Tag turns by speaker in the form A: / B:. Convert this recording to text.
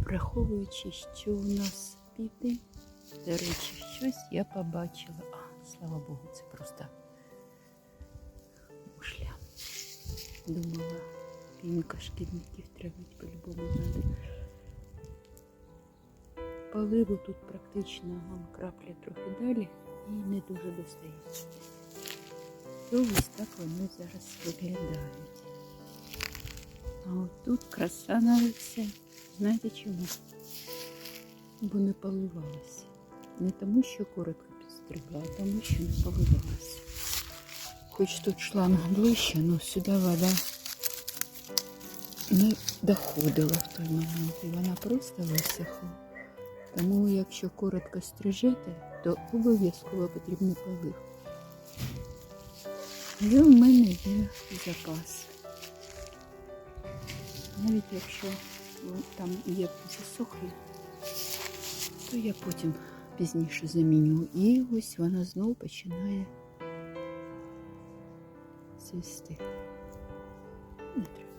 A: Враховуючи, що у нас південь, до речі, щось я побачила. А, слава Богу, це просто мушля. Думала, пінка шкідників травить по-любому надо. Поливу тут практично вон крапля трохи далі і не дуже достається. То ось так вони зараз виглядають. А от тут краса на лице. Знаєте чому? Бо не поливалася. Не тому, що коротко підстригла, а тому, що не поливалася. Хоч тут шланг ближче, але сюди вода не доходила в той момент. І вона просто висохла. Тому, якщо коротко стрижете, то обов'язково потрібно полив. І в мене є запас. Навіть якщо ну, там є засохлі, то я потім пізніше заміню. І ось вона знову починає цвісти. Не треба.